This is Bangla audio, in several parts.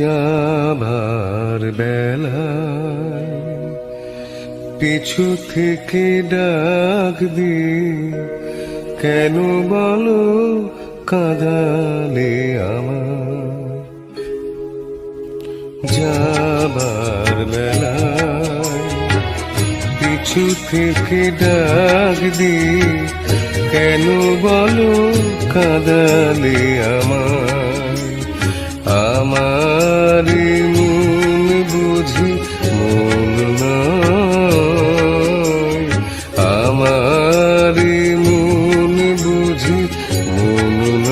যাবার বেলা। পিছু থেকে ডাক দি কেন বলো কাঁদালে আমার? যাবার বেলায় পিছু থেকে ডাক দি কেন বলো কাঁদালে আমার? আমার মন বুঝি মন আমার মন বুঝি মন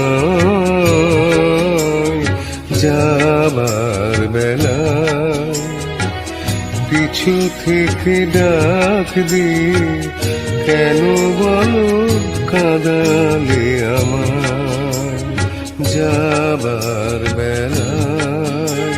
যাবার বেলা পিছু থেকে ডাক দি কেন বলো কাঁদালে আমার? যাবার বেলায়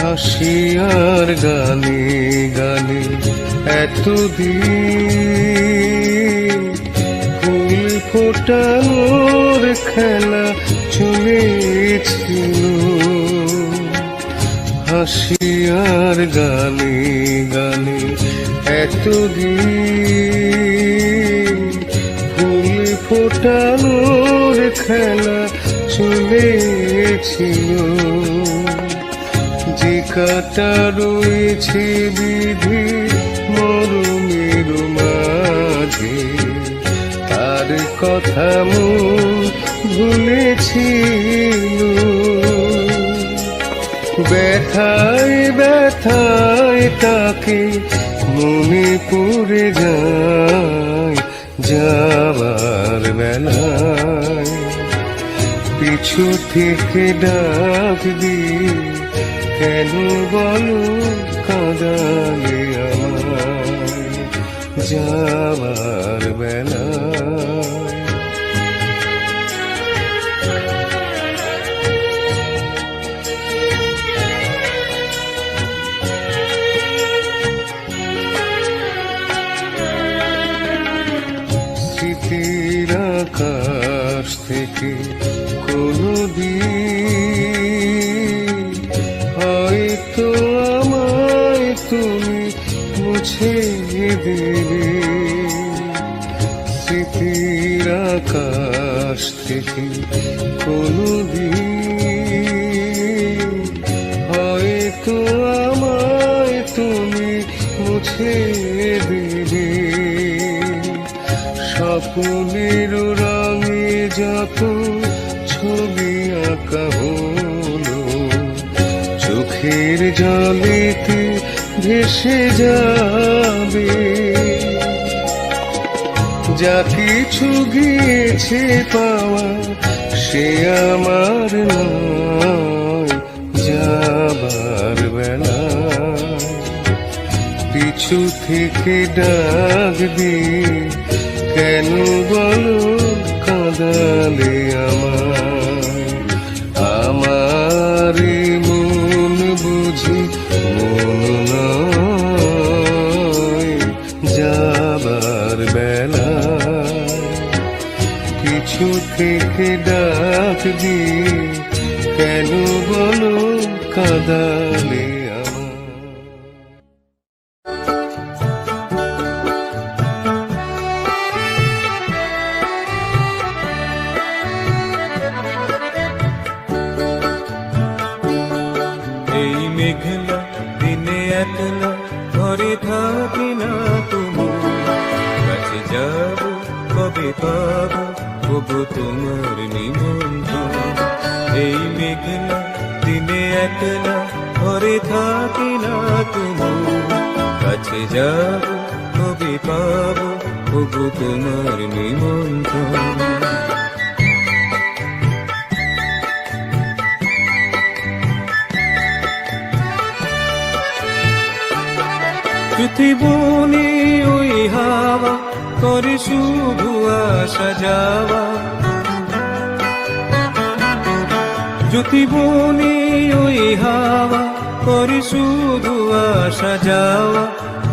হাসি আর গানে গানে এতদিন ফোটানোর খেলা চলেছিল হাসি আর গানে গানে এতদিন ফুল ফোটানোর খেলা চলেছিল যে কাটা রয়েছে বিধি মরমের কথা মন ভুলেছিল। ব্যথায় ব্যথায় তাকে মনে পড়ে যায় যাবার বেলায়। পিছু থেকে ডাক দি কেন বলো কাঁদালে আমার যাবার বেলায়। মুছে দেবে স্বপ্নের রঙে যত ছবি আঁকা হলো, চোখের জলেতে ভেসে যাবে। যা কিছু গিয়েছে পাওয়া, সে আমার নয়, যাবার বেলা। পিছু থেকে ডাক দি কেন বলো কাঁদালে আমার আমার মন বুঝি মন যাবার বেলা। পিছু থেকে ডাক দি কেন বলো কাঁদালে কবু তোমার নিমন্ত্রণ পৃথিবনে ওই হাওয়া করে শুভ আশা যাওয়া জ্যোতি বনে ওই হাওয়া করি শুধু আসা যাওয়া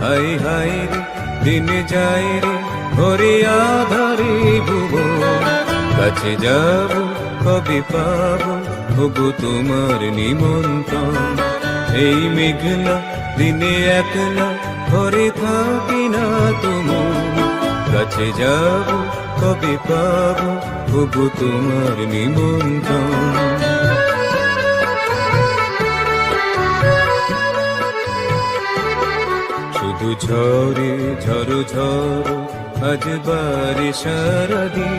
হাই হাই দিন যায় রে ঘরে আধারে ভুব কাছে যাব কবে পাবো ওগো তোমার নিমন্ত্রণ এই মেঘলা দিনে একলা ঘরে থাকি না তোমার কাছে যাব কবে পাবো ওগো তোমার নিমন্ত্রণ। শুধু ঝরে ঝরো ঝরো আজ বারে সারাদিন,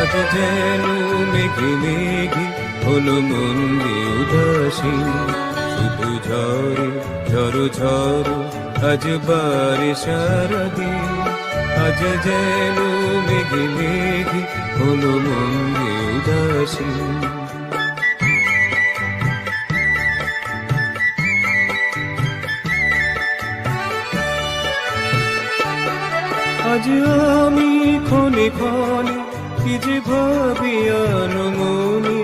আজ যেন মেঘে মেঘে হলো মন্দি উদাসী শুধু ঝরে ঝরো ঝরো আজ বারে সারাদিন, আজ যেন মেঘে মেঘে হলো মন্দি উদাসী আজ আমি ক্ষণে ক্ষণে কি যে ভাবি মনে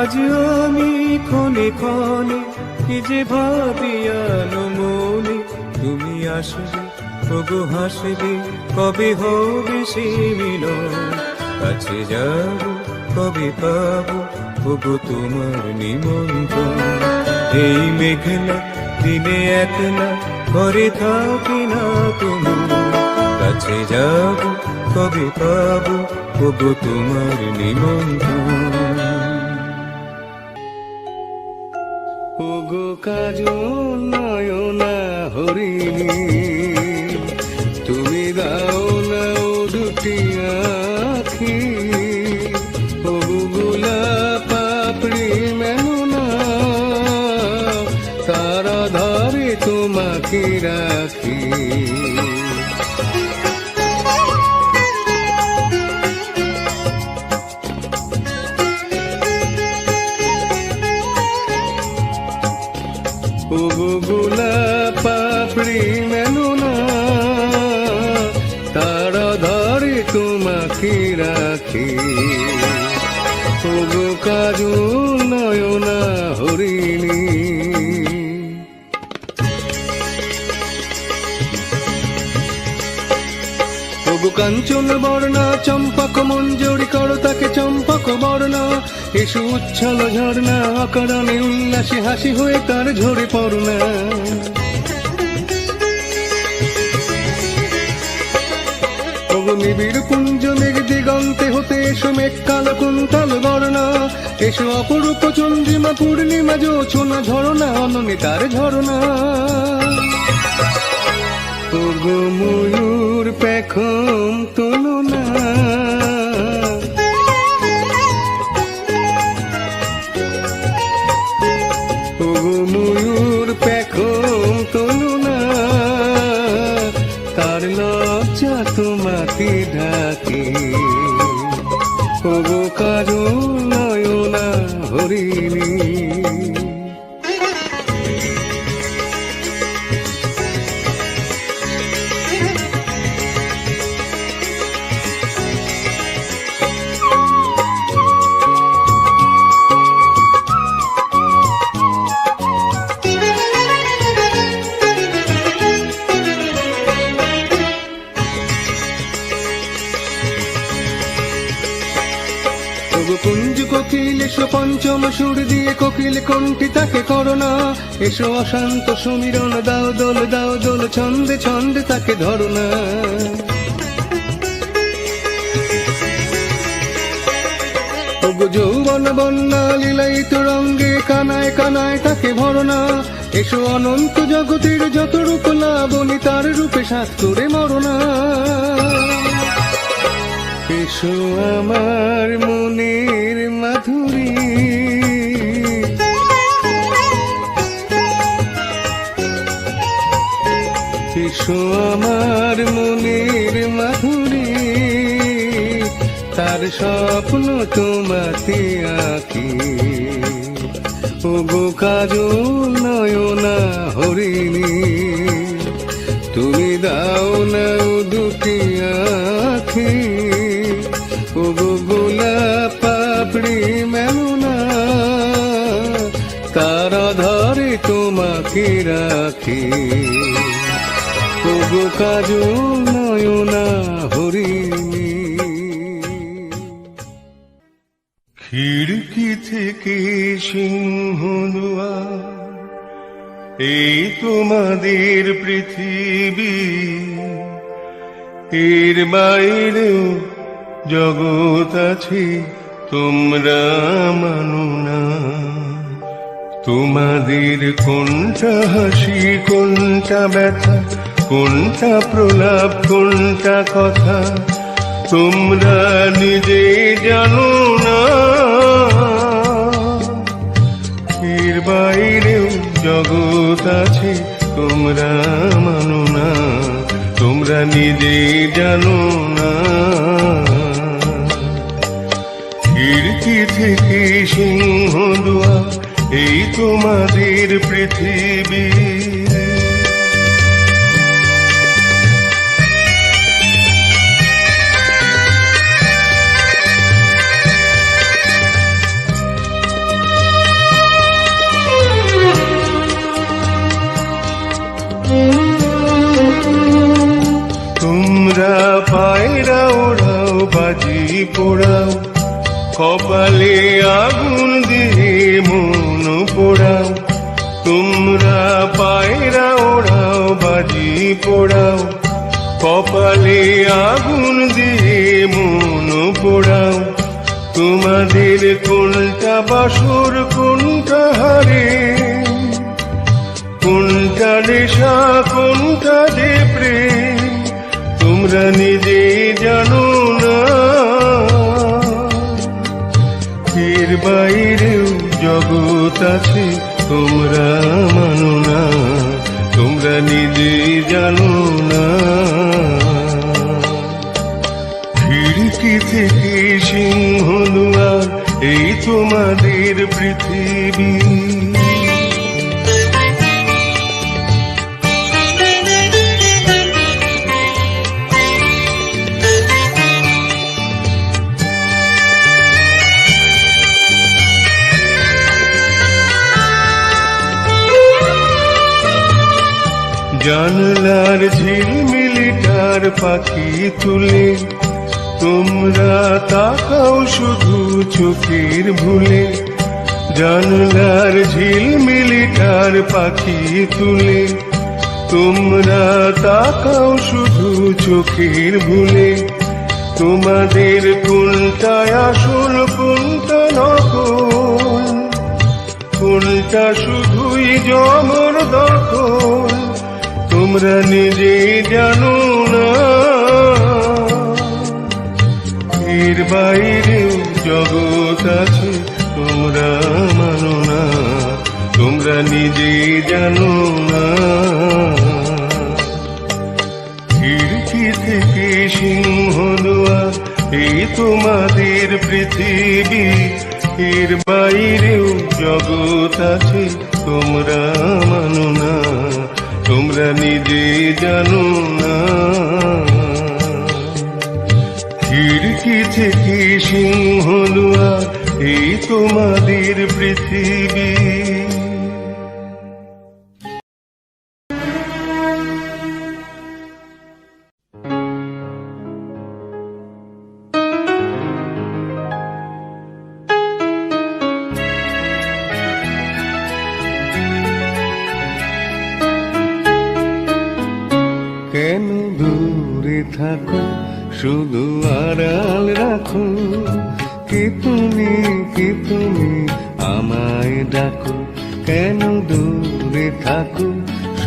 আজ আমি ক্ষণে ক্ষণে কি যে ভাবি মনে তুমি আসবে তবু হাসবে, কবে হবে সে মিলন? কাছে যাব, কবে পাবো তবু তোমার নিমন্ত্রণ? এই মেঘলা, দিনে একলা ঘরে থাকি না তুমি। কাছে যাব, কবে পাবো কবু তোমার নিমন্ত্রণ। কাজ নয় না হরিণী গোলাপ পাপড়ি মেননা তারা ধরে তোমাকে রাখি ওগো কাজু নয়না হরিণী কাঞ্চন বর্ণা, চম্পক মঞ্জুরি করো তাকে চম্পক বর্ণা। এসু উচ্ছল ঝর্ণা অকারণে উল্লাসে হাসি হয়ে তার ঝরে পড়না। ওগো নিবিড় কুঞ্জ মেঘ দিগন্তে হতে এসো মেঘ কালো কুন্তল বর্ণা। এসো অপরূপ চন্দ্রিমা পূর্ণিমা জোছনা ঝরনা অননে তার ঝরনা ময়ূর পেখম তুলনা। ময়ূর পেখম তুলনা। তার লজ্জা তোমাকে ঢাকে কারও নয়না হরিণী। তবু কুঞ্জ কোকিল, এসো পঞ্চম সুর দিয়ে কোকিল কণ্ঠি তাকে করোনা এসো অশান্ত সমীরণ, দাও দোল দাও দোল, ছন্দে ছন্দে তাকে ধরনা তবু যৌবন বন্যা, লীলায়িত রঙ্গে, কানায় কানায় তাকে ভরনা এসো অনন্ত জগতের যত রূপ না লাবণী তার রূপে সাত করে মরনা এসো আমার মনের এসো আমার মনের মাধুরি, তার স্বপ্ন তোমাতে আঁকি। ওগো কাজু নয়না হরিণী, তুমি দাও না দুটি আঁখি। গো গোলা পাপড়ি মেলো না তারা ধরে তোমাকে রাখি। ওগো কাজু নয়না হরিণী। খিড়কি থেকে সিংহ এই তোমাদের পৃথিবী। এর বাইরেও জগৎ আছে, তোমরা মানো না। তোমাদের কোনটা হাসি, কোনটা ব্যথা কোনটা প্রলাপ, কোনটা কথা? তোমরা নিজে জানো না। এর বাইরেও জগৎ আছে, তোমরা মানো না। তোমরা নিজে জানো না। খিড়কি থেকে সিংহ দুয়া, এই তোমাদের পৃথিবী। কপালে আগুন দিয়ে মন পোড়াও। তোমাদের কোনটা বাসর, কোনটা হারে? কোনটা নেশা, কোনটা যে প্রেম তোমরা নিজে জানো না। এর বাইরেও জগৎ আছে, তোমরা মানো না। তোমরা নিজে জানো না। থেকে সিংহ দুয়ার এই তোমাদের পৃথিবী। জানলার ঝিলমিলিটার পাখি তুলে তোমরা তাকাও শুধু চোখের ভুলে, জানলার ঝিলমিলিটার পাখি তুলে। তোমরা তাকাও শুধু চোখের ভুলে, তোমাদের কোনটায় আসল, কোনটা নকল? কোনটা শুধুই জমর দখল? তোমরা নিজে জানো না এর বাইরেও জগৎ আছে তোমরা মানো না, তোমরা নিজে জানো না। খিড়কি থেকে সিংহ দুয়ার এই তোমাদের পৃথিবী। এর বাইরেও জগৎ আছে, তোমরা মানো না, তোমরা নিজে জানো না। খিড়কি থেকে সিংহ দুয়ার এই তোমাদের পৃথিবী।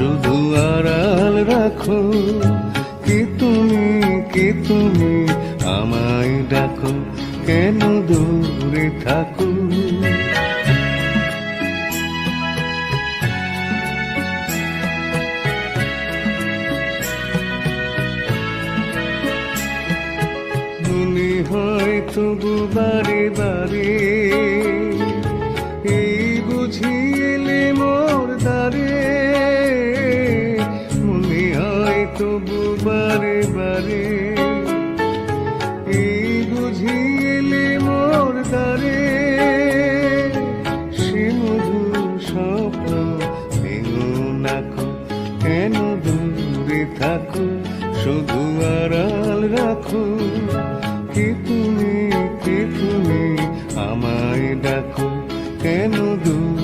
শুধু আড়াল রাখো। কি তুমি কি তুমি আমায় ডাকো? কেন দূরে থাকো? মনে হয় তবু বারে বারে এই বুঝি এলে মোর দ্বারে তবু বারে বারে। এই বুঝি এলে মোর দ্বারে। সে মধু স্বপ্ন ভেঙো নাকো কেন দূরে থাকো? শুধু আড়াল রাখো। কে তুমি কে তুমি আমায় ডাকো? কেন দূর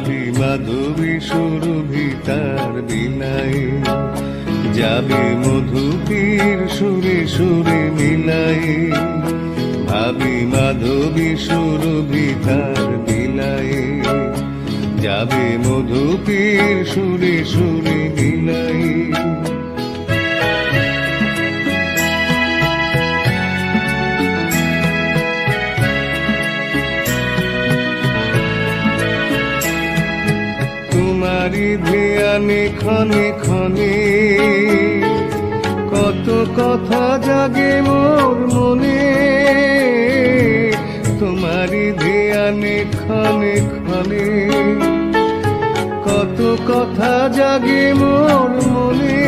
ভাবি মাধবী সুরভি তার বিলাই। যাবে মধুপীর সুরে সুরে মিলাই। ভাবি মাধবী সুরভি তার বিলাই। যাবে মধুপীর সুরে সুরে মিলাই। ধ্যানে ক্ষণে ক্ষণে কত কথা জাগে মোর মনে তোমারি ধ্যানে ক্ষণে ক্ষণে কত কথা জাগে মোর মনে,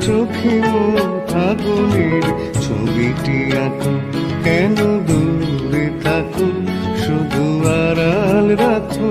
চোখে মোর ফাগুনের ছবিটি আঁকো। কেন দূরে থাকো, শুধু আড়াল রাখো।